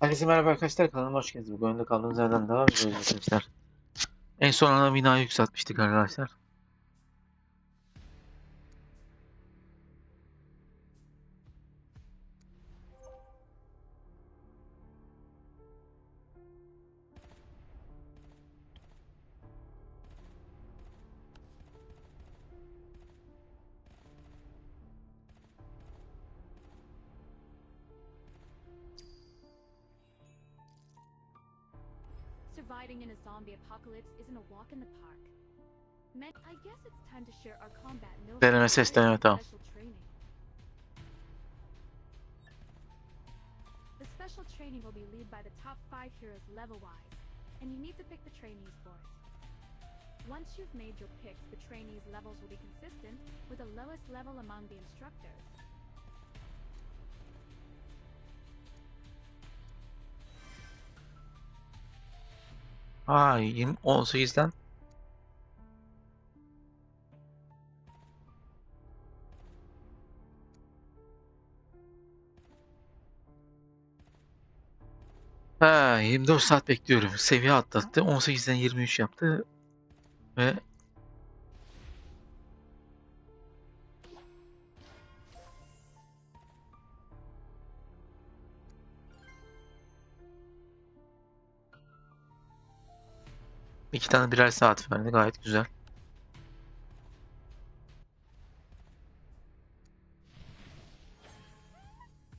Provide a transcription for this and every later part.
Herkese merhaba arkadaşlar kanalıma hoş geldiniz. Bu oyunda kaldığımız yerden devam ediyoruz arkadaşlar. En son ana binayı yükseltmiştik arkadaşlar. Walk in the park. Men, I guess it's time to share our combat know Deneme ses tamam. special training. The special training will be led by the top five heroes level-wise, and you need to pick the trainees for it. Once you've made your picks, the trainees' levels will be consistent with the lowest level among the instructors. Aa 20, 18'den. Ha 24 saat bekliyorum. Seviye atlattı. 18'den 23 yaptı. Ve iki tane birer saat verdi. Gayet güzel.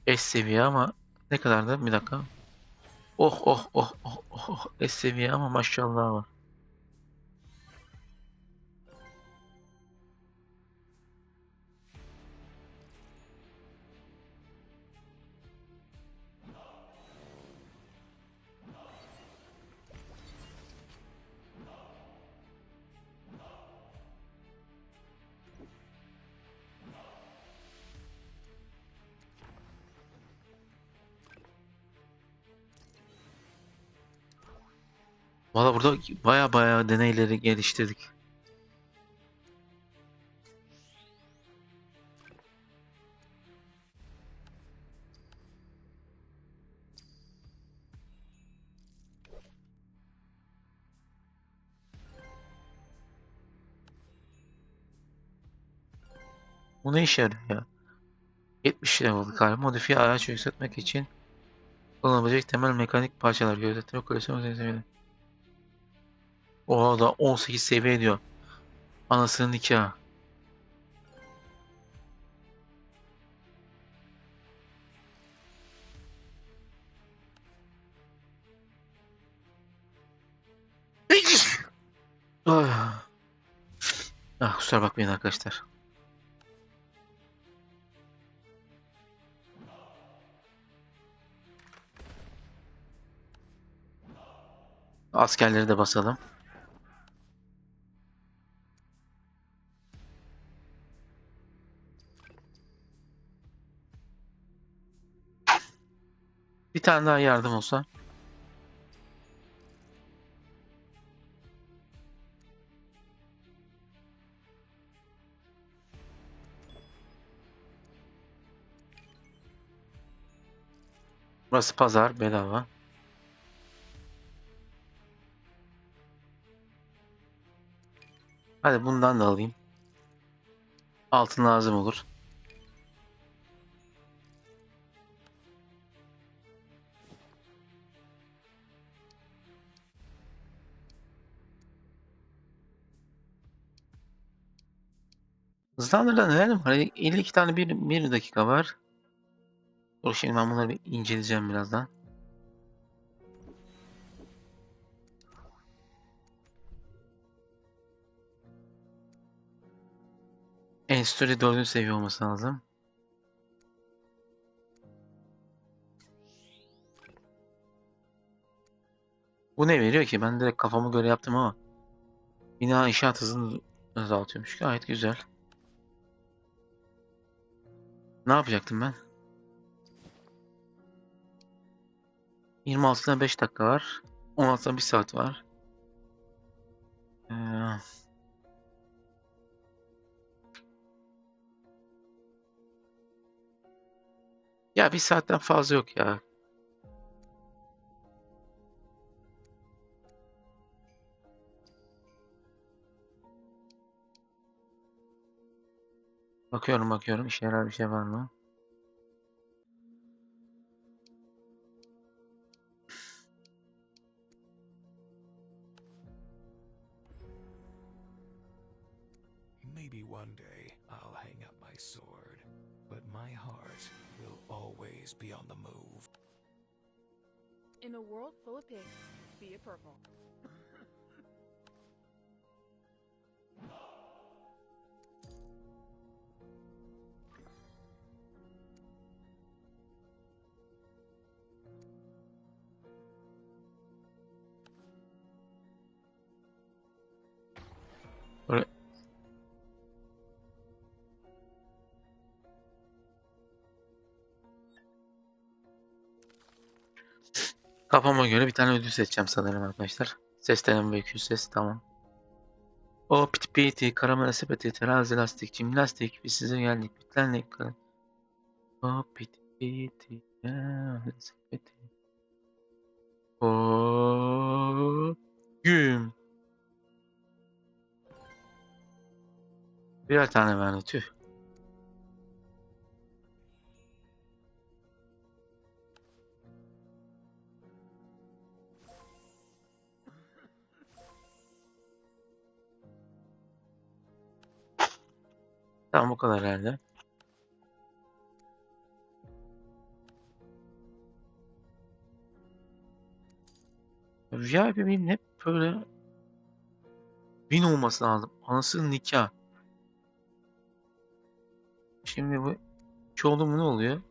S seviye ama ne kadar da bir dakika. Oh oh oh oh oh oh. S seviye ama maşallah var. Valla burada baya baya deneyleri geliştirdik. Bu ne işe ya? 70 level kar modifiye araç yükseltmek için kullanılabilecek temel mekanik parçalar gözetleme koleksiyon seviyeleri. Oha da 18 seviye diyor. Anasının nikahı. Ah, ah kusura bakmayın arkadaşlar. Askerleri de basalım. Bir tane daha yardım olsa. Burası pazar bedava. Hadi bundan da alayım. Altın lazım olur. Hızlandırılan neler var? 52 tane bir, bir dakika var. Dur şimdi ben bunları bir inceleyeceğim birazdan. Enstitüde 4. seviye olması lazım. Bu ne veriyor ki? Ben direkt kafamı göre yaptım ama. Bina inşaat hızını azaltıyormuş. Gayet güzel. Ne yapacaktım ben? 26'dan 5 dakika var. 16'dan 1 saat var. Ee, ya bir saatten fazla yok ya. Bakıyorum bakıyorum işe yarar bir şey var mı? Maybe one day I'll hang up my sword, but my heart will always be on the move. In a world full of pigs, be a purple. Kafama göre bir tane ödül seçeceğim sanırım arkadaşlar. Ses deneme ve öküz ses tamam. O piti piti, karamel sepeti, terazi lastik, jimnastik, biz size geldik, bitlendik. O piti piti, karamel sepeti. O güm. Birer tane verdi tüh. Tamam bu kadar herhalde. Rüya bebeğim hep böyle bin olması lazım. Anasının nikah. Şimdi bu iki oldu ne oluyor?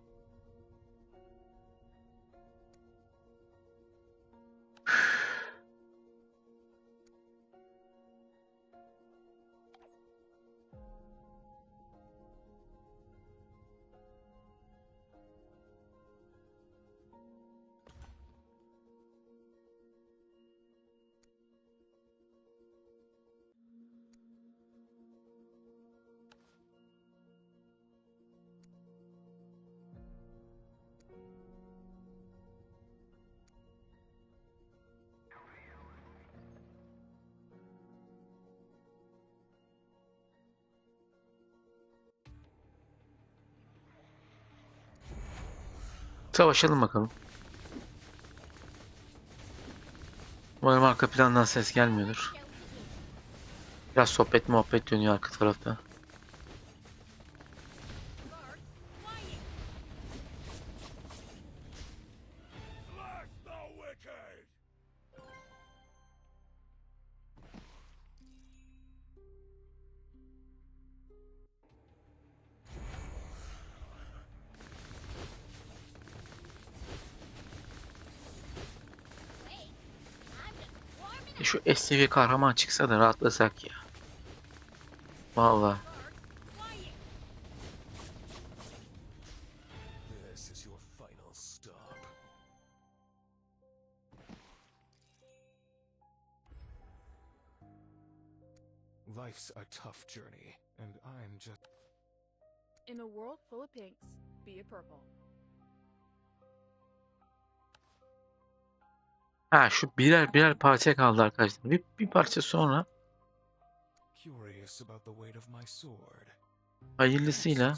Savaşalım bakalım. Umarım arka plandan ses gelmiyordur. Biraz sohbet muhabbet dönüyor arka tarafta. E SCV kahraman çıksa da rahatlasak ya. Stop. Life's a tough journey, and I'm just. In a world full of pinks, be a purple. Ha şu birer birer parça kaldı arkadaşlar. Bir, bir parça sonra. Hayırlısıyla.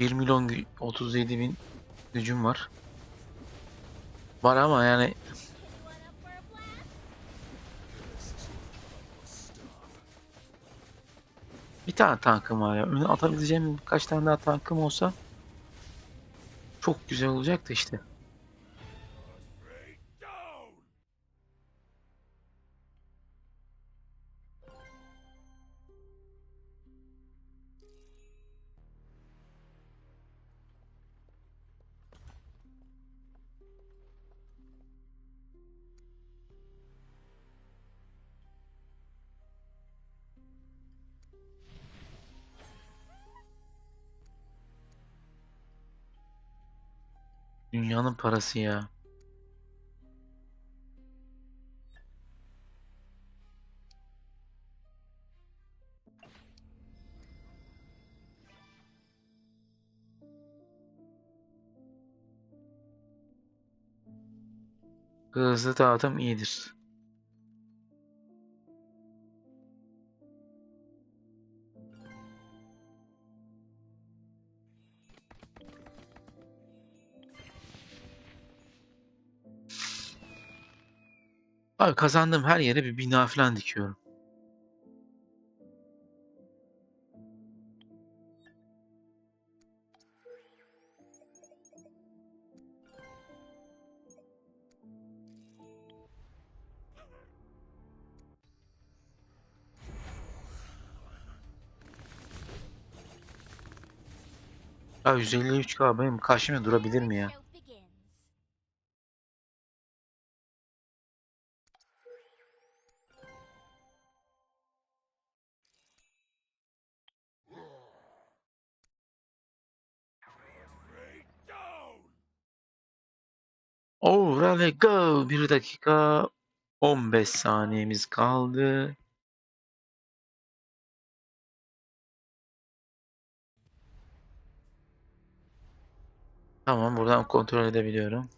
Bir milyon gü- 37 bin gücüm var. Var ama yani bir tane tankım var ya. Öne atabileceğim birkaç tane daha tankım olsa çok güzel olacaktı işte. Dünyanın parası ya. Hızlı dağıtım iyidir. Abi kazandığım her yere bir bina falan dikiyorum. Ya 153k benim karşımda durabilir mi ya? Rally go. 1 dakika 15 saniyemiz kaldı. Tamam, buradan kontrol edebiliyorum.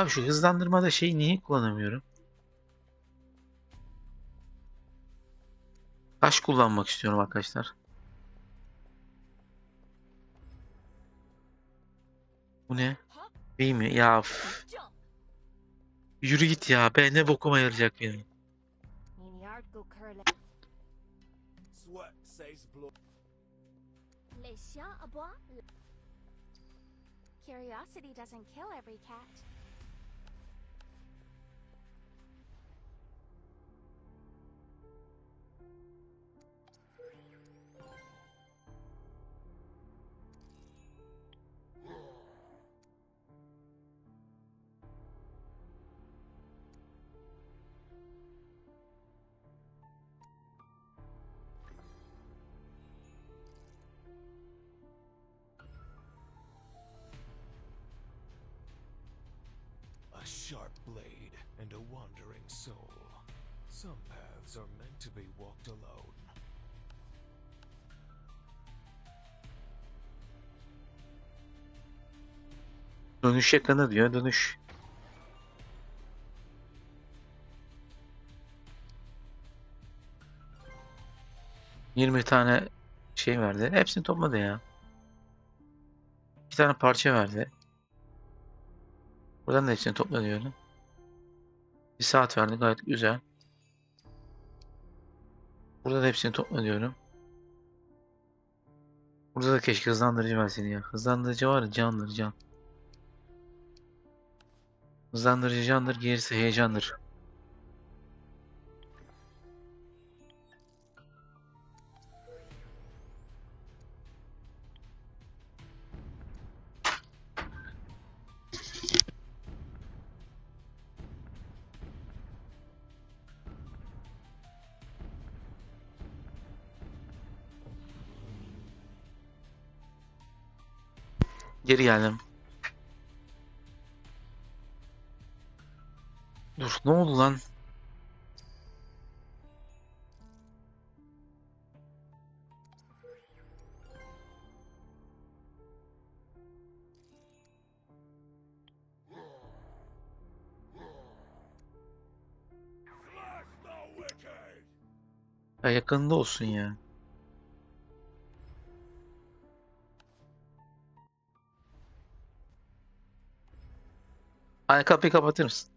Abi şu hızlandırmada şeyi niye kullanamıyorum? Taş kullanmak istiyorum arkadaşlar. Bu ne? İyi mi? Ya. Jump. yürü git ya. Ben ne bokuma yarayacak benim. Curiosity doesn't kill every cat. Sharp blade and a wandering soul. Some paths are meant to be walked alone. Dönüş yakını diyor. Dönüş. Yirmi tane şey verdi. Hepsini topladı ya. Bir tane parça verdi. Buradan da hepsini topla diyorum. Bir saat verdi. Gayet güzel. Burada da hepsini topla diyorum. Burada da keşke hızlandırıcı versin ya. Hızlandırıcı var ya candır can. Hızlandırıcı candır, gerisi heyecandır. Geldim. Dur, ne oldu lan? Ya yakınında olsun ya. Hani kapıyı kapatır mısın?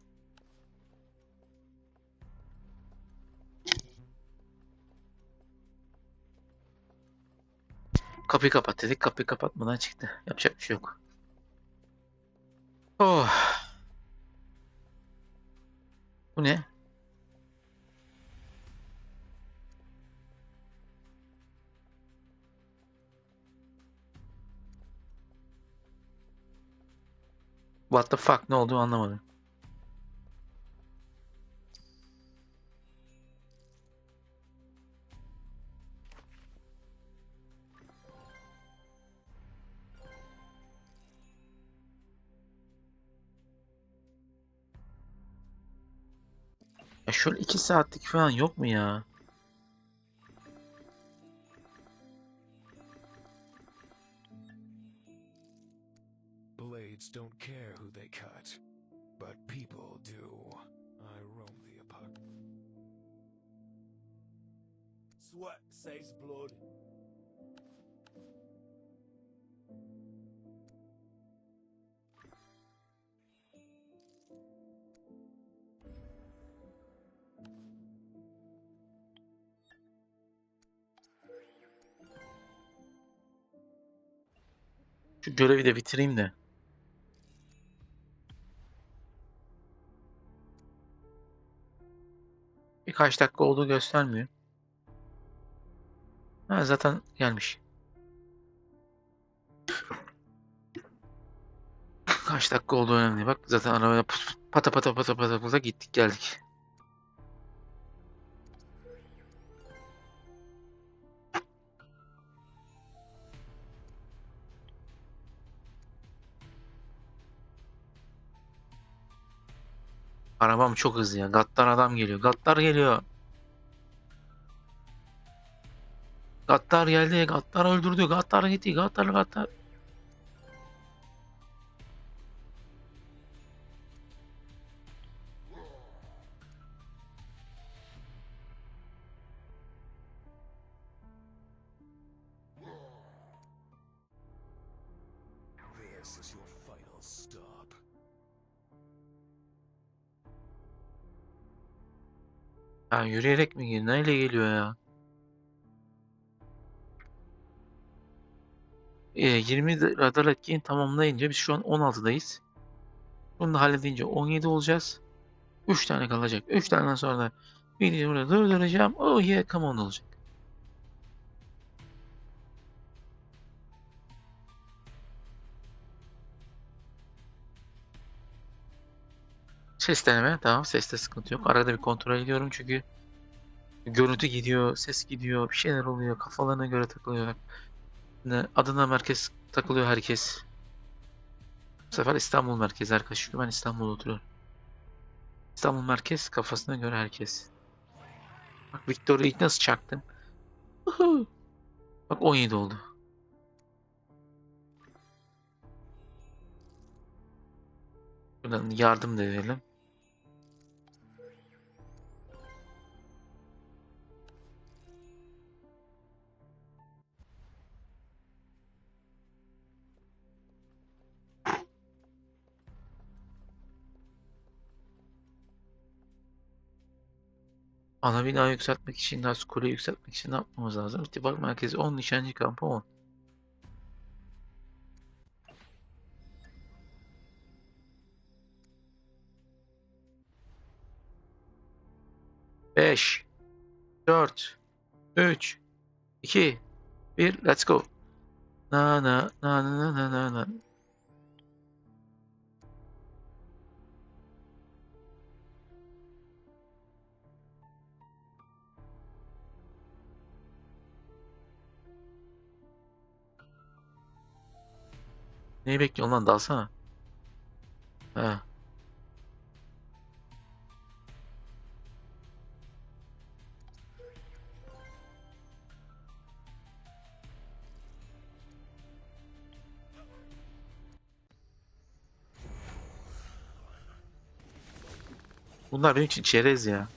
Kapıyı kapat dedik. Kapıyı kapatmadan çıktı. Yapacak bir şey yok. Oh. Bu ne? What the fuck ne olduğunu anlamadım. Ya şöyle iki saatlik falan yok mu ya? Blades don't care cut, but people do. I roam the apartment. Sweat saves blood. Şu görevi de bitireyim de. Birkaç dakika olduğu göstermiyor. Ha, zaten gelmiş. Kaç dakika olduğu önemli. Bak zaten arabaya pata pata pata pata pata gittik geldik. Arabam çok hızlı ya. Gattar adam geliyor. Gattar geliyor. Gattar geldi. Gattar öldürdü. Gattar gitti. Gattar Gattar. Ya yürüyerek mi geliyor? Neyle geliyor ya? Ee, 20 de- radar etkiyi tamamlayınca biz şu an 16'dayız. Bunu da halledince 17 olacağız. 3 tane kalacak. 3 taneden sonra da videoyu burada durduracağım. Oh yeah come on olacak. Ses deneme. Tamam seste sıkıntı yok. Arada bir kontrol ediyorum çünkü görüntü gidiyor, ses gidiyor, bir şeyler oluyor. Kafalarına göre takılıyor. Ne, Adana merkez takılıyor herkes. Bu sefer İstanbul merkez arkadaş. Çünkü ben İstanbul'da oturuyorum. İstanbul merkez kafasına göre herkes. Bak Victoria'yı ilk nasıl çaktım? Bak 17 oldu. Buradan yardım da edelim. Ana bina yükseltmek için, daha kule yükseltmek için ne yapmamız lazım? İttifak merkezi 10, nişancı kampı 10. Beş, dört, üç, iki, bir, let's go. Na na na na na na na. Neyi bekliyorsun lan dalsana. He. Bunlar benim için çerez ya.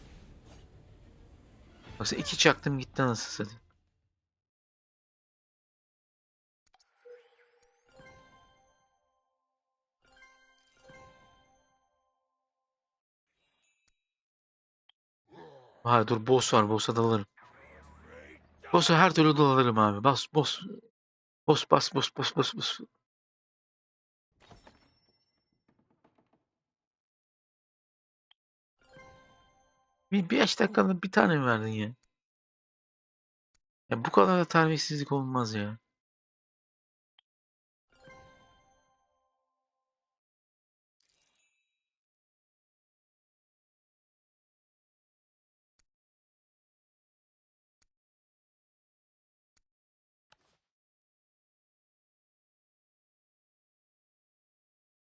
Mesela iki çaktım gitti nasıl satayım. Hayır dur boss var boss'a dalarım. Boss'a her türlü dalarım abi. Bas boss. Boss bas boss boss boss boss. Bir 5 dakikada bir tane mi verdin ya? Ya bu kadar da terbiyesizlik olmaz ya.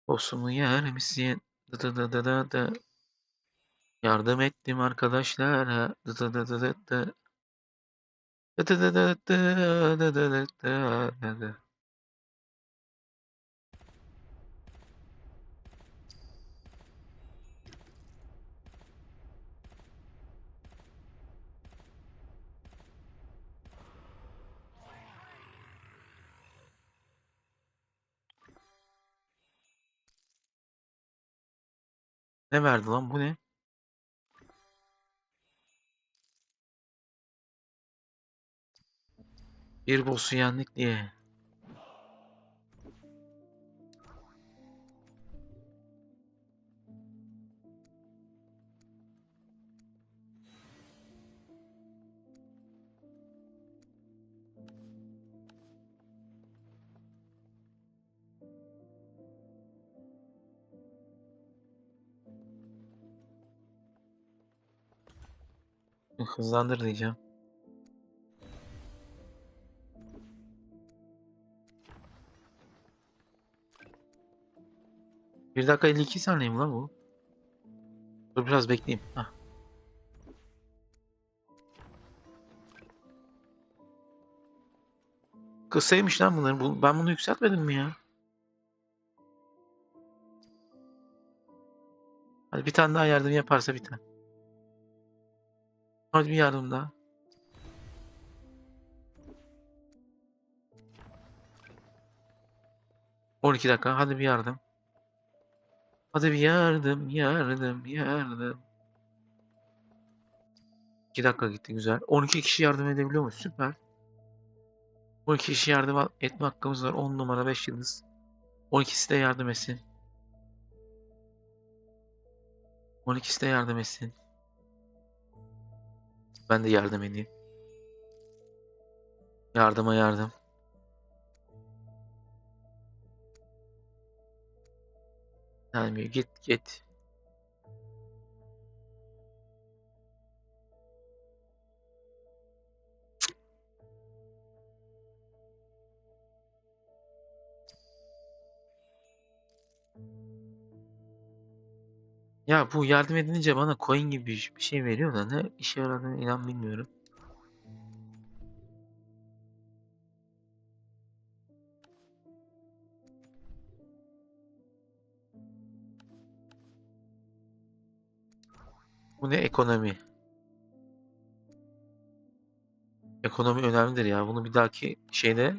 Bosumu yer misin? Dı dı dı dı dı dı. Yardım ettim arkadaşlara. Dı dı dı dı dı dı. Dı dı dı dı dı dı dı dı dı dı Ne verdi lan bu ne? Bir boss'u yendik diye. Hızlandır diyeceğim. Bir dakika 52 saniye mi lan bu? Dur biraz bekleyeyim. Hah. Kısaymış lan bunların. Bu- Ben bunu yükseltmedim mi ya? Hadi bir tane daha yardım yaparsa bir tane. Hadi bir yardım daha. On iki dakika. Hadi bir yardım. Hadi bir yardım, yardım, yardım. 2 dakika gitti güzel. 12 kişi yardım edebiliyor muyuz? Süper. 12 kişi yardım etme hakkımız var. 10 numara 5 yıldız. 12'si de yardım etsin. 12'si de yardım etsin. Ben de yardım edeyim. Yardıma yardım. Gelmiyor. Git git. Ya bu yardım edince bana coin gibi bir şey veriyor da ne işe yaradığını inan bilmiyorum. Bu ne ekonomi? Ekonomi önemlidir ya. Bunu bir dahaki şeyde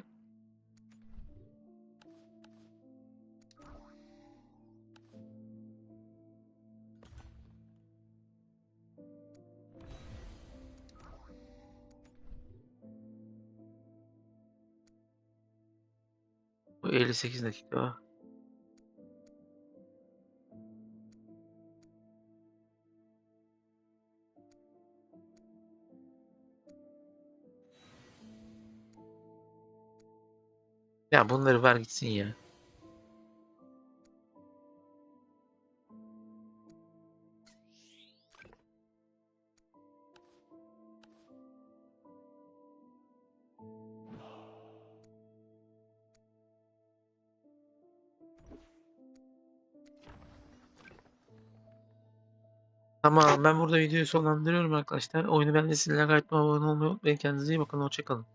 58 dakika. Ya bunları ver gitsin ya. Tamam ben burada videoyu sonlandırıyorum arkadaşlar. Oyunu ben de sizinle abone olmayı unutmayın. Kendinize iyi bakın. Hoşçakalın.